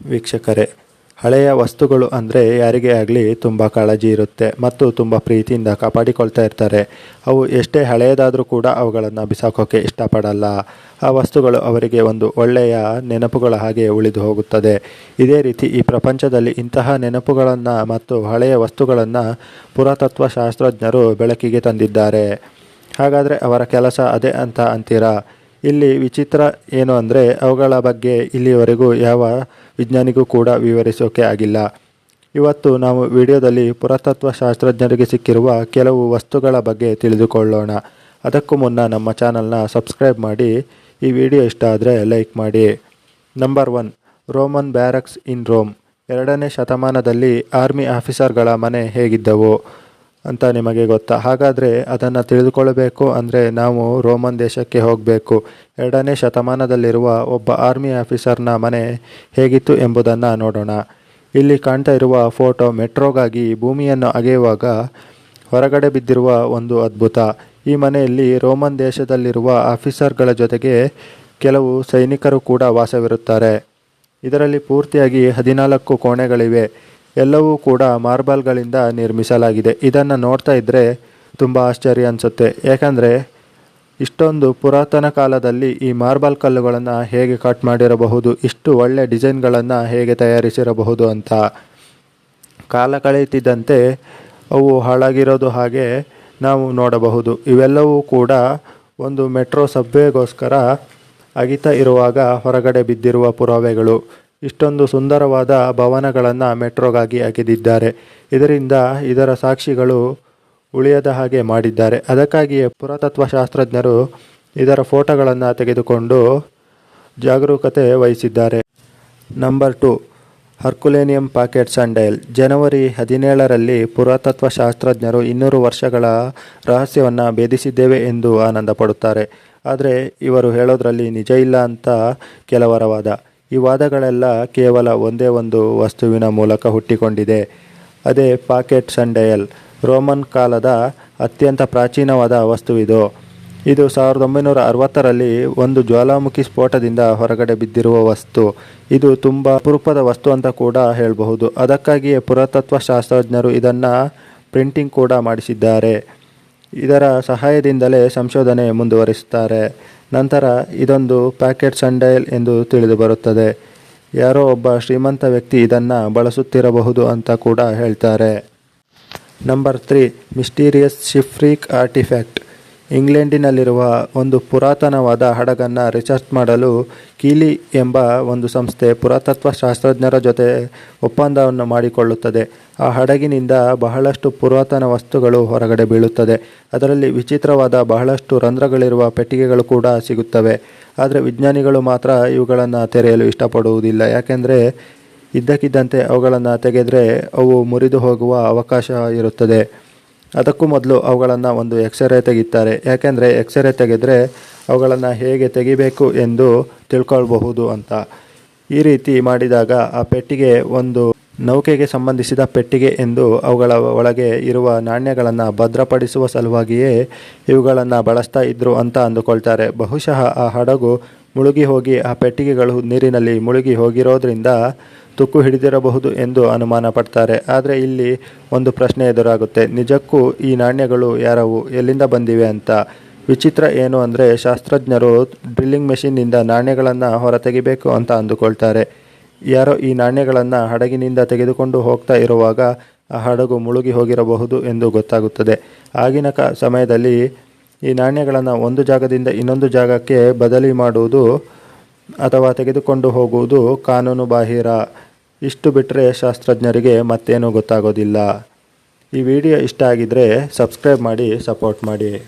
ವೀಕ್ಷಕರೇ, ಹಳೆಯ ವಸ್ತುಗಳು ಅಂದರೆ ಯಾರಿಗೇ ಆಗಲಿ ತುಂಬ ಕಾಳಜಿ ಇರುತ್ತೆ ಮತ್ತು ತುಂಬ ಪ್ರೀತಿಯಿಂದ ಕಾಪಾಡಿಕೊಳ್ತಾ ಇರ್ತಾರೆ. ಅವು ಎಷ್ಟೇ ಹಳೆಯದಾದರೂ ಕೂಡ ಅವುಗಳನ್ನು ಬಿಸಾಕೋಕ್ಕೆ ಇಷ್ಟಪಡಲ್ಲ. ಆ ವಸ್ತುಗಳು ಅವರಿಗೆ ಒಂದು ಒಳ್ಳೆಯ ನೆನಪುಗಳ ಹಾಗೆ ಉಳಿದು ಹೋಗುತ್ತದೆ. ಇದೇ ರೀತಿ ಈ ಪ್ರಪಂಚದಲ್ಲಿ ಇಂತಹ ನೆನಪುಗಳನ್ನು ಮತ್ತು ಹಳೆಯ ವಸ್ತುಗಳನ್ನು ಪುರಾತತ್ವ ಶಾಸ್ತ್ರಜ್ಞರು ಬೆಳಕಿಗೆ ತಂದಿದ್ದಾರೆ. ಹಾಗಾದರೆ ಅವರ ಕೆಲಸ ಅದೇ ಅಂತ ಅಂತೀರಾ? ಇಲ್ಲಿ ವಿಚಿತ್ರ ಏನು ಅಂದರೆ ಅವುಗಳ ಬಗ್ಗೆ ಇಲ್ಲಿವರೆಗೂ ಯಾವ ವಿಜ್ಞಾನಿಗೂ ಕೂಡ ವಿವರಿಸೋಕೆ ಆಗಿಲ್ಲ. ಇವತ್ತು ನಾವು ವಿಡಿಯೋದಲ್ಲಿ ಪುರಾತತ್ವ ಶಾಸ್ತ್ರಜ್ಞರಿಗೆ ಸಿಕ್ಕಿರುವ ಕೆಲವು ವಸ್ತುಗಳ ಬಗ್ಗೆ ತಿಳಿದುಕೊಳ್ಳೋಣ. ಅದಕ್ಕೂ ಮುನ್ನ ನಮ್ಮ ಚಾನಲ್ನ ಸಬ್ಸ್ಕ್ರೈಬ್ ಮಾಡಿ, ಈ ವಿಡಿಯೋ ಇಷ್ಟ ಆದರೆ ಲೈಕ್ ಮಾಡಿ. Number one, Roman barracks in Rome. ಎರಡನೇ ಶತಮಾನದಲ್ಲಿ ಆರ್ಮಿ ಆಫೀಸರ್ಗಳ ಮನೆ ಹೇಗಿದ್ದವು? ಅಂತ ನಿಮಗೆ ಗೊತ್ತಾ? ಹಾಗಾದರೆ ಅದನ್ನು ತಿಳಿದುಕೊಳ್ಳಬೇಕು ಅಂದರೆ ನಾವು ರೋಮನ್ ದೇಶಕ್ಕೆ ಹೋಗಬೇಕು. ಎರಡನೇ ಶತಮಾನದಲ್ಲಿರುವ ಒಬ್ಬ ಆರ್ಮಿ ಆಫೀಸರ್ನ ಮನೆ ಹೇಗಿತ್ತು ಎಂಬುದನ್ನು ನೋಡೋಣ. ಇಲ್ಲಿ ಕಾಣ್ತಾ ಇರುವ ಫೋಟೋ ಮೆಟ್ರೋಗಾಗಿ ಭೂಮಿಯನ್ನು ಅಗೆಯುವಾಗ ಹೊರಗಡೆ ಬಿದ್ದಿರುವ ಒಂದು ಅದ್ಭುತ. ಈ ಮನೆಯಲ್ಲಿ ರೋಮನ್ ದೇಶದಲ್ಲಿರುವ ಆಫೀಸರ್ಗಳ ಜೊತೆಗೆ ಕೆಲವು ಸೈನಿಕರು ಕೂಡ ವಾಸವಿರುತ್ತಾರೆ. ಇದರಲ್ಲಿ ಪೂರ್ತಿಯಾಗಿ ಹದಿನಾಲ್ಕು ಕೋಣೆಗಳಿವೆ. ಎಲ್ಲವೂ ಕೂಡ ಮಾರ್ಬಲ್ಗಳಿಂದ ನಿರ್ಮಿಸಲಾಗಿದೆ. ಇದನ್ನು ನೋಡ್ತಾ ಇದ್ದರೆ ತುಂಬ ಆಶ್ಚರ್ಯ ಅನಿಸುತ್ತೆ. ಯಾಕಂದರೆ ಇಷ್ಟೊಂದು ಪುರಾತನ ಕಾಲದಲ್ಲಿ ಈ ಮಾರ್ಬಲ್ ಕಲ್ಲುಗಳನ್ನು ಹೇಗೆ ಕಟ್ ಮಾಡಿರಬಹುದು, ಇಷ್ಟು ಒಳ್ಳೆ ಡಿಸೈನ್ಗಳನ್ನು ಹೇಗೆ ತಯಾರಿಸಿರಬಹುದು ಅಂತ. ಕಾಲ ಕಳೆಯುತ್ತಿದ್ದಂತೆ ಅವು ಹಾಳಾಗಿರೋದು ಹಾಗೆ ನಾವು ನೋಡಬಹುದು. ಇವೆಲ್ಲವೂ ಕೂಡ ಒಂದು ಮೆಟ್ರೋ ಸಬ್ವೆಗೋಸ್ಕರ ಅಗಿತ ಇರುವಾಗ ಹೊರಗಡೆ ಬಿದ್ದಿರುವ ಪುರಾವೆಗಳು. ಇಷ್ಟೊಂದು ಸುಂದರವಾದ ಭವನಗಳನ್ನು ಮೆಟ್ರೋಗಾಗಿ ಅಗೆದಿದ್ದಾರೆ ಇದರಿಂದ ಇದರ ಸಾಕ್ಷಿಗಳು ಉಳಿಯದ ಹಾಗೆ ಮಾಡಿದ್ದಾರೆ. ಅದಕ್ಕಾಗಿಯೇ ಪುರಾತತ್ವ ಶಾಸ್ತ್ರಜ್ಞರು ಇದರ ಫೋಟೋಗಳನ್ನು ತೆಗೆದುಕೊಂಡು ಜಾಗರೂಕತೆ ವಹಿಸಿದ್ದಾರೆ. Number two, Herculaneum pocket sundial ಜನವರಿ ಹದಿನೇಳರಲ್ಲಿ ಪುರಾತತ್ವ ಶಾಸ್ತ್ರಜ್ಞರು ಇನ್ನೂರು ವರ್ಷಗಳ ರಹಸ್ಯವನ್ನು ಭೇದಿಸಿದ್ದೇವೆ ಎಂದು ಆನಂದ ಪಡುತ್ತಾರೆ ಆದರೆ ಇವರು ಹೇಳೋದ್ರಲ್ಲಿ ನಿಜ ಇಲ್ಲ ಅಂತ ಕೆಲವರ ವಾದ. ಈ ವಾದಗಳೆಲ್ಲ ಕೇವಲ ಒಂದೇ ಒಂದು ವಸ್ತುವಿನ ಮೂಲಕ ಹುಟ್ಟಿಕೊಂಡಿದೆ. ಅದೇ ಪಾಕೆಟ್ ಸಂಡೈಲ್, ರೋಮನ್ ಕಾಲದ ಅತ್ಯಂತ ಪ್ರಾಚೀನವಾದ ವಸ್ತುವಿದು. ಇದು ಸಾವಿರದ ಒಂಬೈನೂರ ಅರವತ್ತರಲ್ಲಿ ಒಂದು ಜ್ವಾಲಾಮುಖಿ ಸ್ಫೋಟದಿಂದ ಹೊರಗಡೆ ಬಿದ್ದಿರುವ ವಸ್ತು. ಇದು ತುಂಬ ಅಪರೂಪದ ವಸ್ತು ಅಂತ ಕೂಡ ಹೇಳಬಹುದು. ಅದಕ್ಕಾಗಿಯೇ ಪುರಾತತ್ವ ಶಾಸ್ತ್ರಜ್ಞರು ಇದನ್ನು ಪ್ರಿಂಟಿಂಗ್ ಕೂಡ ಮಾಡಿಸಿದ್ದಾರೆ. ಇದರ ಸಹಾಯದಿಂದಲೇ ಸಂಶೋಧನೆ ಮುಂದುವರಿಸುತ್ತಾರೆ. ನಂತರ ಇದೊಂದು ಪ್ಯಾಕೆಟ್ ಸಂಡೈಲ್ ಎಂದು ತಿಳಿದು ಬರುತ್ತದೆ. ಯಾರೋ ಒಬ್ಬ ಶ್ರೀಮಂತ ವ್ಯಕ್ತಿ ಇದನ್ನು ಬಳಸುತ್ತಿರಬಹುದು ಅಂತ ಕೂಡ ಹೇಳ್ತಾರೆ. Number three, mysterious shipwreck artefact. ಇಂಗ್ಲೆಂಡಿನಲ್ಲಿರುವ ಒಂದು ಪುರಾತನವಾದ ಹಡಗನ್ನು ರಿಸರ್ಚ್ ಮಾಡಲು ಕೀಲಿ ಎಂಬ ಒಂದು ಸಂಸ್ಥೆ ಪುರಾತತ್ವ ಶಾಸ್ತ್ರಜ್ಞರ ಜೊತೆ ಒಪ್ಪಂದವನ್ನು ಮಾಡಿಕೊಳ್ಳುತ್ತದೆ. ಆ ಹಡಗಿನಿಂದ ಬಹಳಷ್ಟು ಪುರಾತನ ವಸ್ತುಗಳು ಹೊರಗಡೆ ಬೀಳುತ್ತದೆ. ಅದರಲ್ಲಿ ವಿಚಿತ್ರವಾದ ಬಹಳಷ್ಟು ರಂಧ್ರಗಳಿರುವ ಪೆಟ್ಟಿಗೆಗಳು ಕೂಡ ಸಿಗುತ್ತವೆ. ಆದರೆ ವಿಜ್ಞಾನಿಗಳು ಮಾತ್ರ ಇವುಗಳನ್ನು ತೆರೆಯಲು ಇಷ್ಟಪಡುವುದಿಲ್ಲ. ಯಾಕೆಂದರೆ ಇದ್ದಕ್ಕಿದ್ದಂತೆ ಅವುಗಳನ್ನು ತೆಗೆದರೆ ಅವು ಮುರಿದು ಹೋಗುವ ಅವಕಾಶ ಇರುತ್ತದೆ. ಅದಕ್ಕೂ ಮೊದಲು ಅವುಗಳನ್ನು ಒಂದು ಎಕ್ಸ್ರೇ ತೆಗಿತಾರೆ. ಯಾಕೆಂದರೆ ಎಕ್ಸ್ರೇ ತೆಗೆದರೆ ಅವುಗಳನ್ನು ಹೇಗೆ ತೆಗಿಬೇಕು ಎಂದು ತಿಳ್ಕೊಳ್ಬಹುದು ಅಂತ. ಈ ರೀತಿ ಮಾಡಿದಾಗ ಆ ಪೆಟ್ಟಿಗೆ ಒಂದು ನೌಕೆಗೆ ಸಂಬಂಧಿಸಿದ ಪೆಟ್ಟಿಗೆ ಎಂದು ಅವುಗಳ ಒಳಗೆ ಇರುವ ನಾಣ್ಯಗಳನ್ನು ಭದ್ರಪಡಿಸುವ ಸಲುವಾಗಿಯೇ ಇವುಗಳನ್ನು ಬಳಸ್ತಾ ಇದ್ರು ಅಂತ ಅಂದುಕೊಳ್ತಾರೆ. ಬಹುಶಃ ಆ ಹಡಗು ಮುಳುಗಿ ಹೋಗಿ ಆ ಪೆಟ್ಟಿಗೆಗಳು ನೀರಿನಲ್ಲಿ ಮುಳುಗಿ ಹೋಗಿರೋದ್ರಿಂದ ತುಕ್ಕು ಹಿಡಿದಿರಬಹುದು ಎಂದು ಅನುಮಾನ ಪಡ್ತಾರೆ. ಆದರೆ ಇಲ್ಲಿ ಒಂದು ಪ್ರಶ್ನೆ ಎದುರಾಗುತ್ತೆ. ನಿಜಕ್ಕೂ ಈ ನಾಣ್ಯಗಳು ಯಾರವು? ಎಲ್ಲಿಂದ ಬಂದಿವೆ ಅಂತ. ವಿಚಿತ್ರ ಏನು ಅಂದರೆ ಶಾಸ್ತ್ರಜ್ಞರು ಡ್ರಿಲ್ಲಿಂಗ್ ಮೆಷಿನ್ನಿಂದ ನಾಣ್ಯಗಳನ್ನು ಹೊರತೆಗಿಬೇಕು ಅಂತ ಅಂದುಕೊಳ್ತಾರೆ. ಯಾರೋ ಈ ನಾಣ್ಯಗಳನ್ನು ಹಡಗಿನಿಂದ ತೆಗೆದುಕೊಂಡು ಹೋಗ್ತಾ ಇರುವಾಗ ಆ ಹಡಗು ಮುಳುಗಿ ಹೋಗಿರಬಹುದು ಎಂದು ಗೊತ್ತಾಗುತ್ತದೆ. ಆಗಿನ ಕ, ಸಮಯದಲ್ಲಿ ಈ ನಾಣ್ಯಗಳನ್ನು ಒಂದು ಜಾಗದಿಂದ ಇನ್ನೊಂದು ಜಾಗಕ್ಕೆ ಬದಲಿ ಮಾಡುವುದು ಅಥವಾ ತೆಗೆದುಕೊಂಡು ಹೋಗುವುದು ಕಾನೂನು ಬಾಹಿರ. ಇಷ್ಟು ಬಿಟ್ಟರೆ ಶಾಸ್ತ್ರಜ್ಞರಿಗೆ ಮತ್ತೇನೂ ಗೊತ್ತಾಗೋದಿಲ್ಲ. ಈ ವಿಡಿಯೋ ಇಷ್ಟ ಆಗಿದ್ದರೆ ಸಬ್ಸ್ಕ್ರೈಬ್ ಮಾಡಿ, ಸಪೋರ್ಟ್ ಮಾಡಿ.